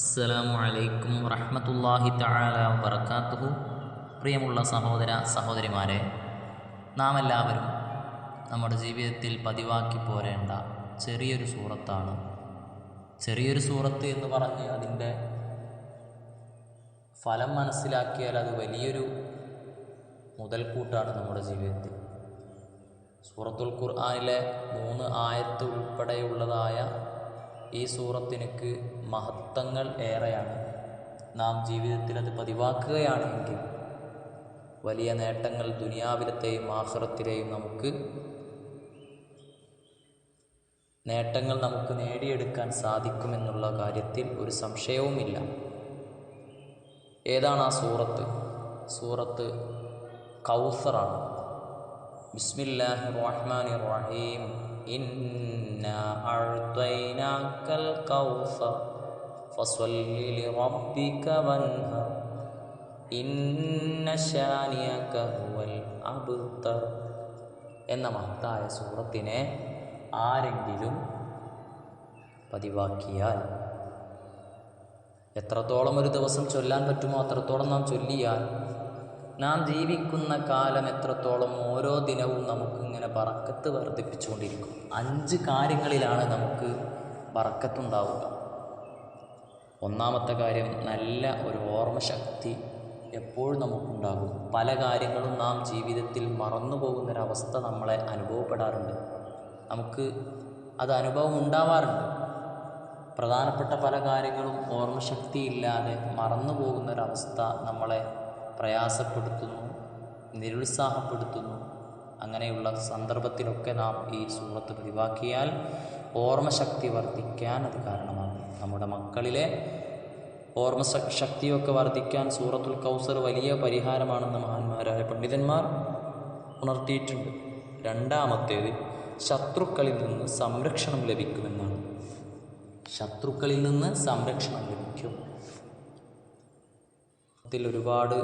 അസ്സലാമു അലൈക്കും വറഹ്മത്തുള്ളാഹി തആല വബറകാതുഹു പ്രിയമുള്ള സഹോദര സഹോദരിമാരെ നാം എല്ലാവരും നമ്മുടെ ജീവിതത്തിൽ പതിവാക്കി പോരേണ്ട ചെറിയൊരു സൂറത്താണ്. ചെറിയൊരു സൂറത്ത് എന്ന് പറഞ്ഞ് അതിന്റെ ഫലം മനസ്സിലാക്കിയാൽ അത് വലിയൊരു മുതൽക്കൂട്ടാണ് നമ്മുടെ ജീവിതത്തിൽ. സൂറത്തുൽ ഖുർആനിലെ മൂന്ന് ആയത്ത് ഉൾപ്പെടെയുള്ളതായ ഈ സൂറത്തിനക്ക് മഹത്വങ്ങൾ ഏറെയാണ്. നാം ജീവിതത്തിൽ അത് പതിവാക്കുകയാണെങ്കിൽ വലിയ നേട്ടങ്ങൾ ദുനിയാവിലത്തെയും ആഹ്റത്തിലെയും നമുക്ക് നേട്ടങ്ങൾ നമുക്ക് നേടിയെടുക്കാൻ സാധിക്കുമെന്നുള്ള കാര്യത്തിൽ ഒരു സംശയവുമില്ല. ഏതാണ് ആ സൂറത്ത്? സൂറത്ത് കൗസറാണ്. ബിസ്മില്ലാഹി റഹ്മാനി റഹീം ഇന്നാ അഅ്തൈനാക്കൽ കൗസർ ഫസ്വല്ലി ലിറബ്ബിക വൻഹർ. ഇന്ന ശാനിയക ഹുവൽ അബ്തർ എന്ന മഹത്തായ സൂറത്തിനെ ആരെങ്കിലും പതിവാക്കിയാൽ എത്രത്തോളം ഒരു ദിവസം ചൊല്ലാൻ പറ്റുമോ അത്രത്തോളം നാം ചൊല്ലിയാൽ നാം ജീവിക്കുന്ന കാലം എത്രത്തോളം ഓരോ ദിനവും നമുക്കിങ്ങനെ ബറക്കത്ത് വർദ്ധിപ്പിച്ചുകൊണ്ടിരിക്കും. അഞ്ച് കാര്യങ്ങളിലാണ് നമുക്ക് ബറക്കത്തുണ്ടാവുക ഒന്നാമത്തെ കാര്യം നല്ല ഒരു ഓർമ്മശക്തി എപ്പോഴും നമുക്കുണ്ടാകും. പല കാര്യങ്ങളും നാം ജീവിതത്തിൽ മറന്നു പോകുന്നൊരവസ്ഥ നമ്മളെ അനുഭവപ്പെടാറുണ്ട്. നമുക്ക് അത് അനുഭവം ഉണ്ടാവാറുണ്ട്. പ്രധാനപ്പെട്ട പല കാര്യങ്ങളും ഓർമ്മശക്തി ഇല്ലാതെ മറന്നു പോകുന്നൊരവസ്ഥ നമ്മളെ പ്രയാസപ്പെടുത്തുന്നു നിരുത്സാഹപ്പെടുത്തുന്നു. അങ്ങനെയുള്ള സന്ദർഭത്തിലൊക്കെ നാം ഈ സൂറത്ത് പതിവാക്കിയാൽ ഓർമ്മശക്തി വർദ്ധിക്കാൻ അത് കാരണമാകും. നമ്മുടെ മക്കളിലെ ഓർമ്മ ശക്തിയൊക്കെ വർദ്ധിക്കാൻ സൂറത്തുൽ കൗസർ വലിയ പരിഹാരമാണെന്ന് മഹാന്മാരായ പണ്ഡിതന്മാർ ഉണർത്തിയിട്ടുണ്ട്. രണ്ടാമത്തേത് ശത്രുക്കളിൽ നിന്ന് സംരക്ഷണം ലഭിക്കുമെന്നാണ്. ശത്രുക്കളിൽ നിന്ന് സംരക്ഷണം ലഭിക്കും. ത്തിൽ ഒരുപാട്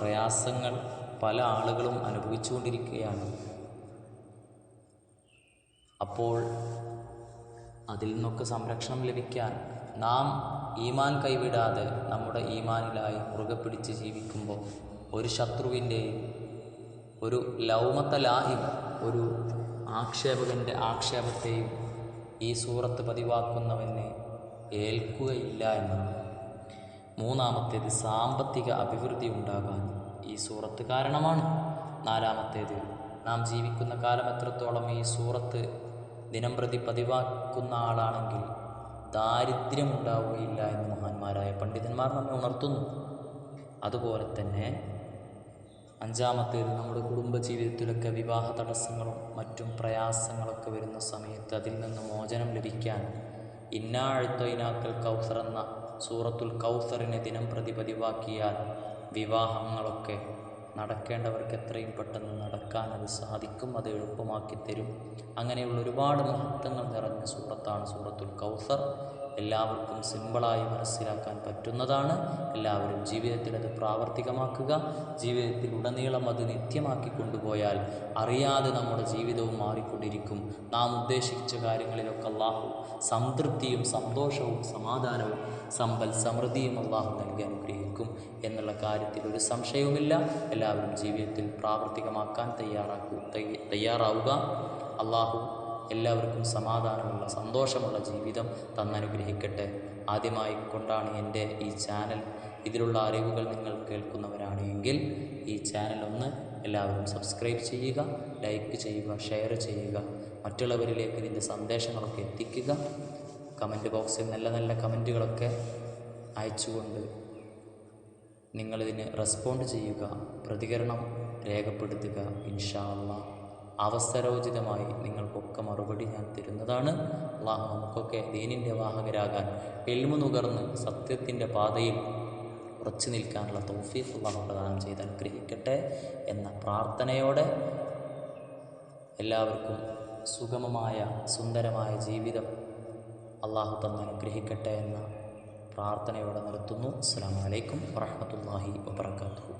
പ്രയാസങ്ങൾ പല ആളുകളും അനുഭവിച്ചുകൊണ്ടിരിക്കുകയാണ്. അപ്പോൾ അതിൽ നിന്നൊക്കെ സംരക്ഷണം ലഭിക്കാൻ നാം ഈമാൻ കൈവിടാതെ നമ്മുടെ ഈമാനിലായി മുറുകെ പിടിച്ച് ജീവിക്കുമ്പോൾ ഒരു ശത്രുവിന്റെയും ഒരു ലൗമത്ത ലാഹി ഒരു ആക്ഷേപകന്റെ ആക്ഷേപത്തെയും ഈ സൂറത്ത് പതിവാക്കുന്നവനെ ഏൽക്കുകയില്ല എന്നാണ് മൂന്നാമത്തേത് സാമ്പത്തിക അഭിവൃദ്ധി ഉണ്ടാകാൻ ഈ സൂറത്ത് കാരണമാണ്. നാലാമത്തേത് നാം ജീവിക്കുന്ന കാലം എത്രത്തോളം ഈ സൂറത്ത് ദിനംപ്രതി പതിവാക്കുന്ന ആളാണെങ്കിൽ ദാരിദ്ര്യം ദാരിദ്ര്യമുണ്ടാവുകയില്ല എന്ന് മഹാന്മാരായ പണ്ഡിതന്മാർ നമ്മെ ഉണർത്തുന്നു. അതുപോലെ തന്നെ അഞ്ചാമത്തേത് നമ്മുടെ കുടുംബജീവിതത്തിലൊക്കെ വിവാഹ തടസ്സങ്ങളും മറ്റും പ്രയാസങ്ങളൊക്കെ വരുന്ന സമയത്ത് അതിൽ നിന്ന് മോചനം ലഭിക്കാൻ ഇന്നാഴ്ത്തൊയിനാക്കൽ കൗസർ എന്ന സൂറത്തുൽ കൗസറിനെ ദിനം പ്രതി പതിവാക്കിയാൽ വിവാഹങ്ങളൊക്കെ നടക്കേണ്ടവർക്ക് എത്രയും പെട്ടെന്ന് നടക്കാൻ അത് സാധിക്കും അത് എളുപ്പമാക്കി തരും. അങ്ങനെയുള്ള ഒരുപാട് മഹത്വങ്ങൾ നിറഞ്ഞ സൂറത്താണ് സൂറത്തുൽ കൗസർ. എല്ലാവർക്കും സിമ്പിളായി മനസ്സിലാക്കാൻ പറ്റുന്നതാണ്. എല്ലാവരും ജീവിതത്തിൽ അത് പ്രാവർത്തികമാക്കുക. ജീവിതത്തിൽ ഉടനീളം അത് നിത്യമാക്കി കൊണ്ടുപോയാൽ അറിയാതെ നമ്മുടെ ജീവിതവും മാറിക്കൊണ്ടിരിക്കും. നാം ഉദ്ദേശിച്ച കാര്യങ്ങളിലൊക്കെ അള്ളാഹു സംതൃപ്തിയും സന്തോഷവും സമാധാനവും സമ്പൽ സമൃദ്ധിയും അള്ളാഹു നൽകി അനുഗ്രഹിക്കും എന്നുള്ള കാര്യത്തിൽ ഒരു സംശയവുമില്ല. എല്ലാവരും ജീവിതത്തിൽ പ്രാവർത്തികമാക്കാൻ തയ്യാറാക്കൂ തയ്യാറാവുക. അള്ളാഹു എല്ലാവർക്കും സമാധാനമുള്ള സന്തോഷമുള്ള ജീവിതം തന്നനുഗ്രഹിക്കട്ടെ. ആദ്യമായി കൊണ്ടാണ് എന്റെ ഈ ചാനൽ ഇതിലുള്ള അറിവുകൾ നിങ്ങൾ കേൾക്കുന്നവരാണെങ്കിൽ ഈ ചാനൽ ഒന്ന് എല്ലാവരും സബ്സ്ക്രൈബ് ചെയ്യുക ലൈക്ക് ചെയ്യുക ഷെയർ ചെയ്യുക മറ്റുള്ളവരിലേക്ക് ഇതിന്റെ സന്ദേശങ്ങളൊക്കെ എത്തിക്കുക. കമന്റ് ബോക്സിൽ നല്ല നല്ല കമന്റുകളൊക്കെ അയച്ചുകൊണ്ട് നിങ്ങളിതിന് റെസ്പോണ്ട് ചെയ്യുക പ്രതികരണം രേഖപ്പെടുത്തുക. ഇൻഷാ അള്ളാ. അവസരോചിതമായി നിങ്ങൾക്കൊക്കെ മറുപടി ഞാൻ തരുന്നതാണ്. അള്ളാഹു നമുക്കൊക്കെ ദീനിന്റെ വാഹകരാകാൻ എൽമു നുകർന്ന് സത്യത്തിന്റെ പാതയിൽ ഉറച്ചു നിൽക്കാനുള്ള തോഫീഫ് അള്ളാഹു പ്രദാനം ചെയ്ത് അനുഗ്രഹിക്കട്ടെ എന്ന പ്രാർത്ഥനയോടെ എല്ലാവർക്കും സുഗമമായ സുന്ദരമായ ജീവിതം അള്ളാഹു തന്ന് അനുഗ്രഹിക്കട്ടെ എന്ന പ്രാർത്ഥനയോടെ നിർത്തുന്നു. അസ്സാം വലൈക്കും വറഹമത്തല്ലാഹി വാബർക്കാത്തു